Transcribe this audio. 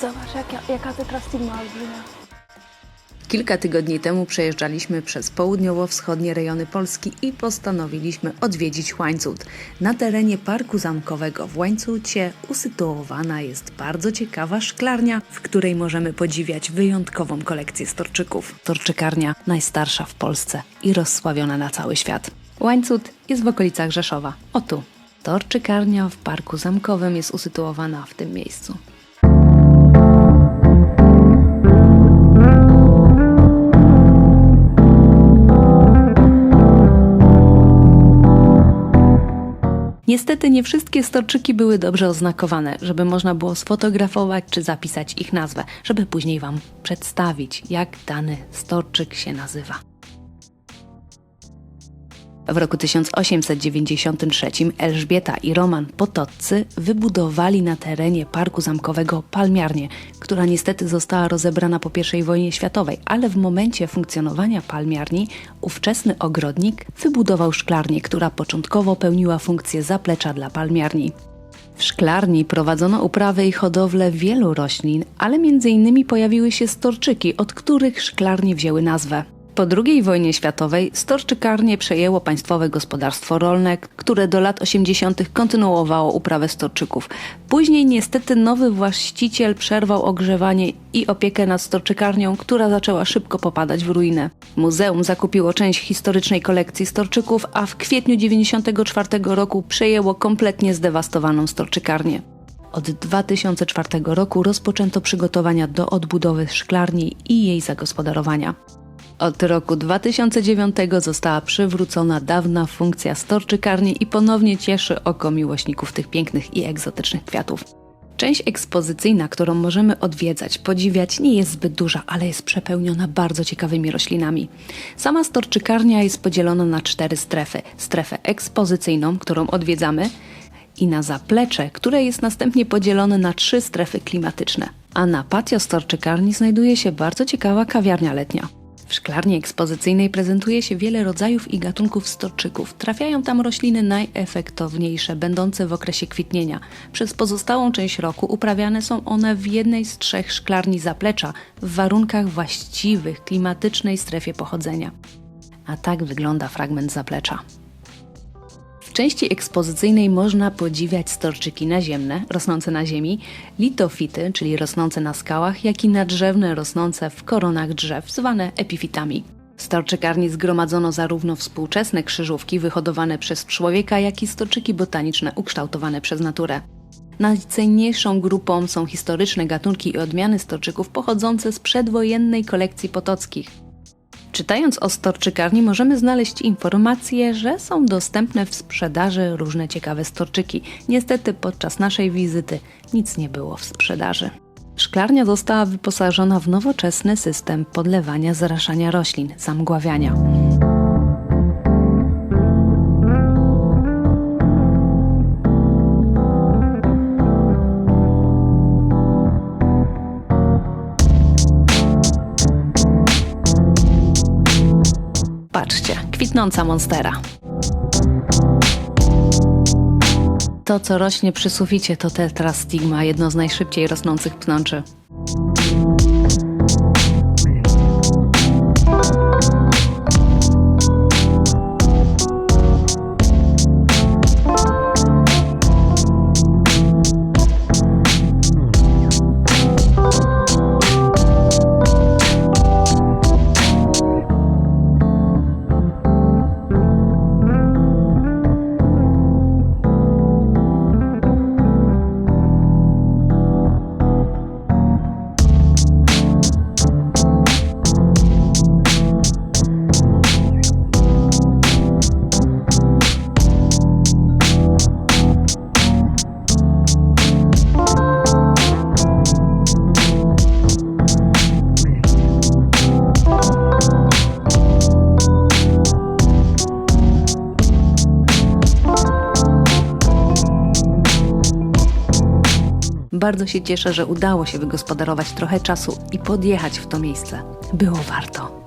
Zobacz, jaka, jaka ty teraz stigma olbrzymia. Kilka tygodni temu przejeżdżaliśmy przez południowo-wschodnie rejony Polski i postanowiliśmy odwiedzić Łańcut. Na terenie Parku Zamkowego w Łańcucie usytuowana jest bardzo ciekawa szklarnia, w której możemy podziwiać wyjątkową kolekcję storczyków. Storczykarnia najstarsza w Polsce i rozsławiona na cały świat. Łańcut jest w okolicach Rzeszowa. O tu. Torczykarnia w Parku Zamkowym jest usytuowana w tym miejscu. Niestety nie wszystkie storczyki były dobrze oznakowane, żeby można było sfotografować czy zapisać ich nazwę, żeby później Wam przedstawić, jak dany storczyk się nazywa. W roku 1893 Elżbieta i Roman Potoccy wybudowali na terenie Parku Zamkowego palmiarnię, która niestety została rozebrana po I wojnie światowej, ale w momencie funkcjonowania palmiarni ówczesny ogrodnik wybudował szklarnię, która początkowo pełniła funkcję zaplecza dla palmiarni. W szklarni prowadzono uprawę i hodowlę wielu roślin, ale między innymi pojawiły się storczyki, od których szklarnie wzięły nazwę. Po II wojnie światowej storczykarnię przejęło Państwowe Gospodarstwo Rolne, które do lat 80. kontynuowało uprawę storczyków. Później niestety nowy właściciel przerwał ogrzewanie i opiekę nad storczykarnią, która zaczęła szybko popadać w ruinę. Muzeum zakupiło część historycznej kolekcji storczyków, a w kwietniu 1994 roku przejęło kompletnie zdewastowaną storczykarnię. Od 2004 roku rozpoczęto przygotowania do odbudowy szklarni i jej zagospodarowania. Od roku 2009 została przywrócona dawna funkcja storczykarni i ponownie cieszy oko miłośników tych pięknych i egzotycznych kwiatów. Część ekspozycyjna, którą możemy odwiedzać, podziwiać, nie jest zbyt duża, ale jest przepełniona bardzo ciekawymi roślinami. Sama storczykarnia jest podzielona na cztery strefy: strefę ekspozycyjną, którą odwiedzamy, i na zaplecze, które jest następnie podzielone na trzy strefy klimatyczne. A na patio storczykarni znajduje się bardzo ciekawa kawiarnia letnia. W szklarni ekspozycyjnej prezentuje się wiele rodzajów i gatunków storczyków. Trafiają tam rośliny najefektowniejsze, będące w okresie kwitnienia. Przez pozostałą część roku uprawiane są one w jednej z trzech szklarni zaplecza w warunkach właściwych klimatycznej strefie pochodzenia. A tak wygląda fragment zaplecza. W części ekspozycyjnej można podziwiać storczyki naziemne, rosnące na ziemi, litofity, czyli rosnące na skałach, jak i nadrzewne, rosnące w koronach drzew, zwane epifitami. W storczykarni zgromadzono zarówno współczesne krzyżówki wyhodowane przez człowieka, jak i storczyki botaniczne ukształtowane przez naturę. Najcenniejszą grupą są historyczne gatunki i odmiany storczyków pochodzące z przedwojennej kolekcji potockich. Czytając o storczykarni możemy znaleźć informacje, że są dostępne w sprzedaży różne ciekawe storczyki. Niestety podczas naszej wizyty nic nie było w sprzedaży. Szklarnia została wyposażona w nowoczesny system podlewania zaraszania roślin, zamgławiania. Patrzcie, kwitnąca monstera. To, co rośnie przy suficie, to tetrastigma, jedno z najszybciej rosnących pnączy. Bardzo się cieszę, że udało się wygospodarować trochę czasu i podjechać w to miejsce. Było warto.